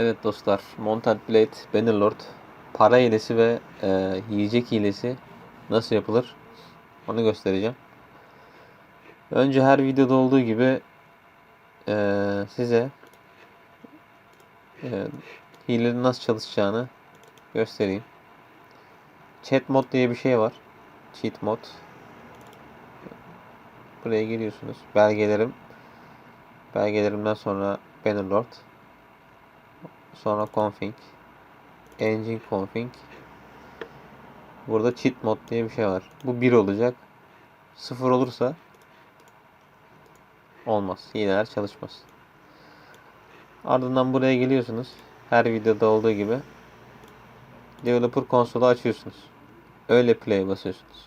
Evet dostlar, Mounted Blade, Bannerlord, para hilesi ve e, yiyecek hilesi nasıl yapılır onu göstereceğim. Önce her videoda olduğu gibi e, size e, hilenin nasıl çalışacağını göstereyim. Chat mod diye bir şey var. Cheat mod. Buraya giriyorsunuz. Belgelerim. Belgelerimden sonra Bannerlord. Sonra config. Engine config. Burada cheat mod diye bir şey var. Bu 1 olacak. 0 olursa olmaz. Hileler çalışmaz. Ardından buraya geliyorsunuz. Her videoda olduğu gibi. Developer konsolu açıyorsunuz. Öyle play basıyorsunuz.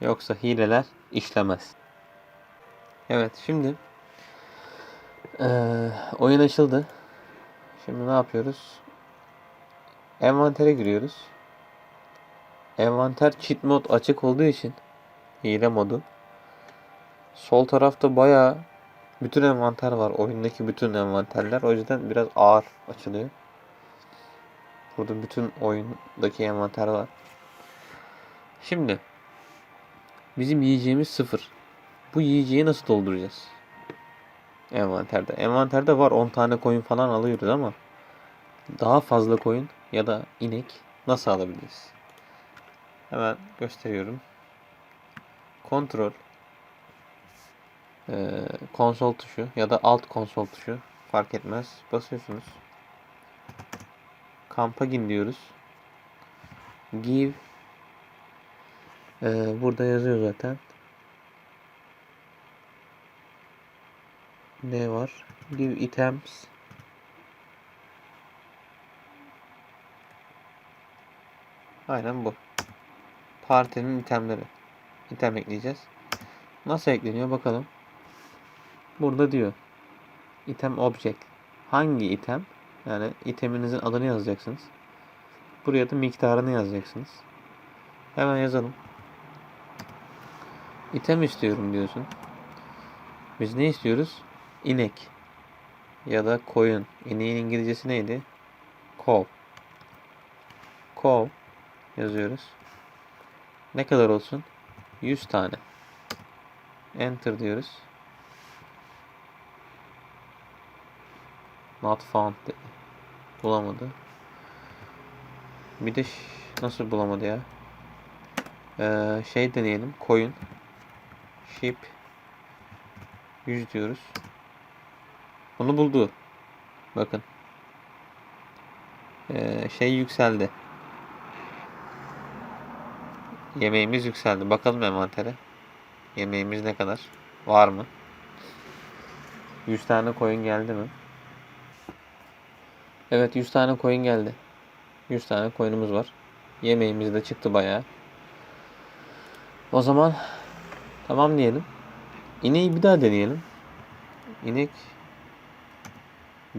Yoksa hileler işlemez. Evet şimdi eee, oyun açıldı. Şimdi ne yapıyoruz? Envantere giriyoruz. Envanter cheat mod açık olduğu için hile modu. Sol tarafta bayağı bütün envanter var. Oyundaki bütün envanterler. O yüzden biraz ağır açılıyor. Burada bütün oyundaki envanter var. Şimdi bizim yiyeceğimiz sıfır. Bu yiyeceği nasıl dolduracağız? Envanterde. Envanterde var 10 tane koyun falan alıyoruz ama daha fazla koyun ya da inek nasıl alabiliriz? Hemen gösteriyorum. Kontrol eee, konsol tuşu ya da alt konsol tuşu fark etmez. Basıyorsunuz. Kampa gin diyoruz. Give eee, burada yazıyor zaten. Ne var? Give items Aynen bu. Partinin itemleri. İtem ekleyeceğiz. Nasıl ekleniyor bakalım. Burada diyor. Item object. Hangi item? Yani iteminizin adını yazacaksınız. Buraya da miktarını yazacaksınız. Hemen yazalım. İtem istiyorum diyorsun. Biz ne istiyoruz? İnek. Ya da koyun. İneğin İngilizcesi neydi? Cow. Cow yazıyoruz. Ne kadar olsun? 100 tane. Enter diyoruz. Not found dedi. Bulamadı. Bir de nasıl bulamadı ya? Ee, şey deneyelim. Koyun. Sheep. 100 diyoruz. Bunu buldu. Bakın. Ee, şey yükseldi. Yemeğimiz yükseldi. Bakalım envantere. Yemeğimiz ne kadar? Var mı? 100 tane koyun geldi mi? Evet 100 tane koyun geldi. 100 tane koyunumuz var. Yemeğimiz de çıktı bayağı. O zaman tamam diyelim. İneği bir daha deneyelim. İnek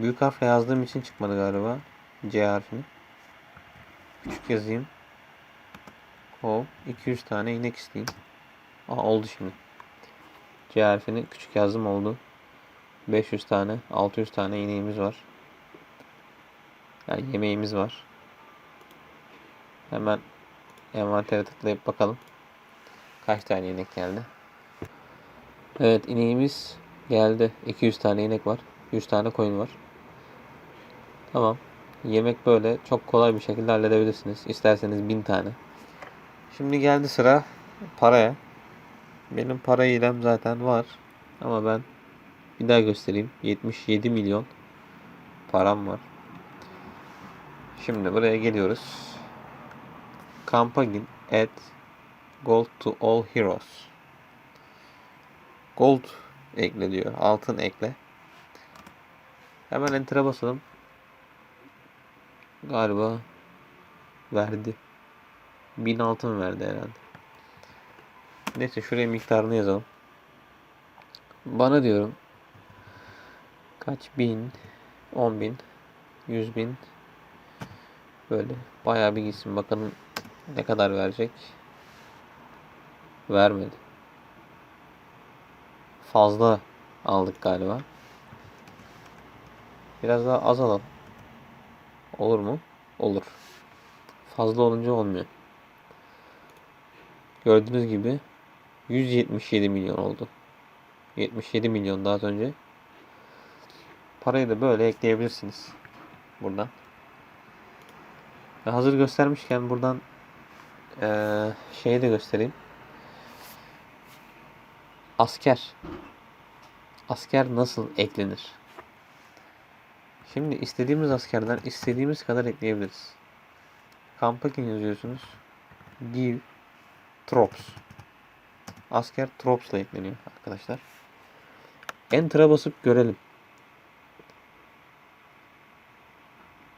büyük harfle yazdığım için çıkmadı galiba. C harfini. Küçük yazayım. Hop 200 tane inek isteyeyim. Aa oldu şimdi. C harfini küçük yazdım oldu. 500 tane 600 tane ineğimiz var. Yani yemeğimiz var. Hemen envantere tıklayıp bakalım. Kaç tane inek geldi. Evet ineğimiz geldi. 200 tane inek var. 100 tane koyun var. Tamam. Yemek böyle çok kolay bir şekilde halledebilirsiniz. İsterseniz 1000 tane. Şimdi geldi sıra paraya. Benim para ilem zaten var. Ama ben bir daha göstereyim. 77 milyon param var. Şimdi buraya geliyoruz. Campaign add gold to all heroes. Gold ekle diyor. Altın ekle. Hemen enter'a basalım. Galiba verdi. 1000 altın verdi herhalde. Neyse şuraya miktarını yazalım. Bana diyorum kaç bin, 10 bin, 100 bin böyle bayağı bir gitsin bakalım ne kadar verecek. Vermedi. Fazla aldık galiba. Biraz daha az alalım. Olur mu? Olur. Fazla olunca olmuyor. Gördüğünüz gibi 177 milyon oldu. 77 milyon daha az önce. Parayı da böyle ekleyebilirsiniz. Buradan. Ve hazır göstermişken buradan eee şeyi de göstereyim. Asker. Asker nasıl eklenir? Şimdi istediğimiz askerden istediğimiz kadar ekleyebiliriz. Kampakin yazıyorsunuz. Give Troops. Asker Troops ile ekleniyor arkadaşlar. Enter'a basıp görelim.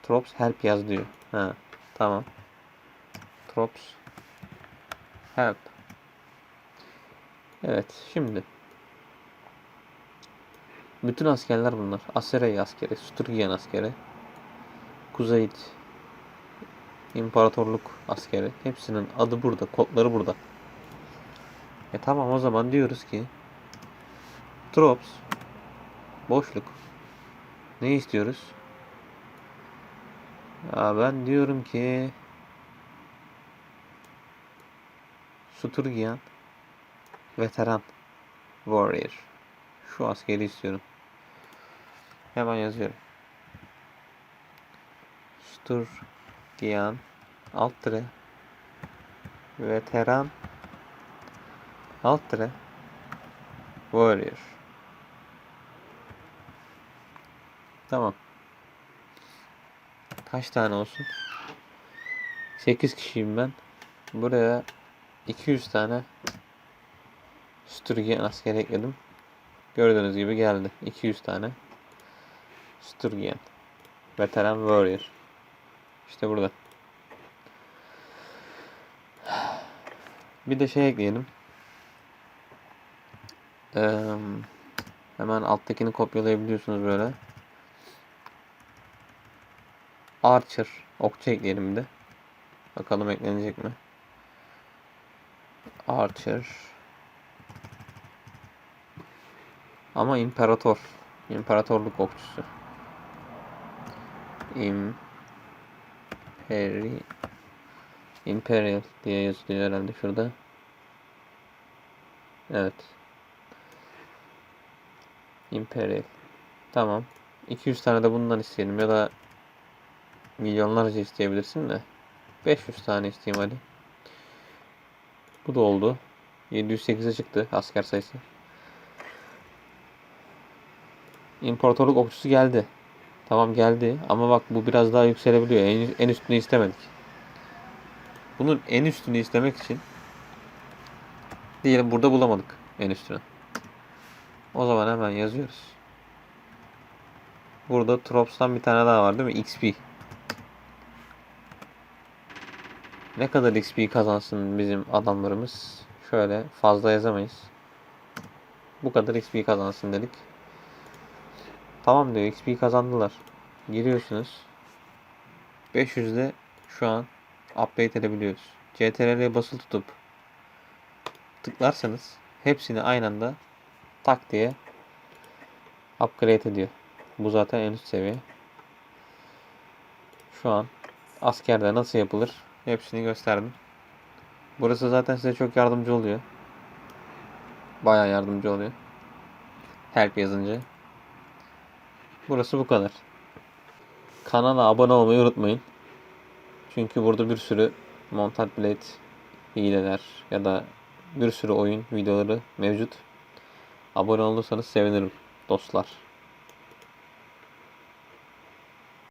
Troops help yaz diyor. Ha, tamam. Troops help. Evet, şimdi bütün askerler bunlar. Aserey askeri, Sturgian askeri, Kuzeyit İmparatorluk askeri. Hepsinin adı burada, kodları burada. E tamam o zaman diyoruz ki Troops boşluk ne istiyoruz? Ya ben diyorum ki Sturgian veteran warrior. Şu askeri istiyorum. Hemen yazıyorum. Sturgian alt tire veteran alt tire warrior. Tamam. Kaç tane olsun? 8 kişiyim ben. Buraya 200 tane Sturgian asker ekledim. Gördüğünüz gibi geldi. 200 tane Sturgian. Veteran Warrior. İşte burada. Bir de şey ekleyelim. Ee, hemen alttakini kopyalayabiliyorsunuz böyle. Archer. Okçu ekleyelim bir de. Bakalım eklenecek mi? Archer. Ama imparator. İmparatorluk okçusu. Imperi Imperial diye yazılıyor herhalde şurada. Evet. Imperial. Tamam. 200 tane de bundan isteyelim ya da milyonlarca isteyebilirsin de 500 tane isteyeyim hadi. Bu da oldu. 708'e çıktı asker sayısı. İmparatorluk okçusu geldi. Tamam geldi ama bak bu biraz daha yükselebiliyor. En, en üstünü istemedik. Bunun en üstünü istemek için diyelim burada bulamadık en üstünü. O zaman hemen yazıyoruz. Burada Trops'tan bir tane daha var değil mi? XP. Ne kadar XP kazansın bizim adamlarımız? Şöyle fazla yazamayız. Bu kadar XP kazansın dedik. Tamam diyor XP kazandılar. Giriyorsunuz. 500'de şu an update edebiliyoruz. CTRL'ye basılı tutup tıklarsanız hepsini aynı anda tak diye upgrade ediyor. Bu zaten en üst seviye. Şu an askerde nasıl yapılır hepsini gösterdim. Burası zaten size çok yardımcı oluyor. Bayağı yardımcı oluyor. Help yazınca. Burası bu kadar. Kanala abone olmayı unutmayın. Çünkü burada bir sürü Montat Blade hileler ya da bir sürü oyun videoları mevcut. Abone olursanız sevinirim dostlar.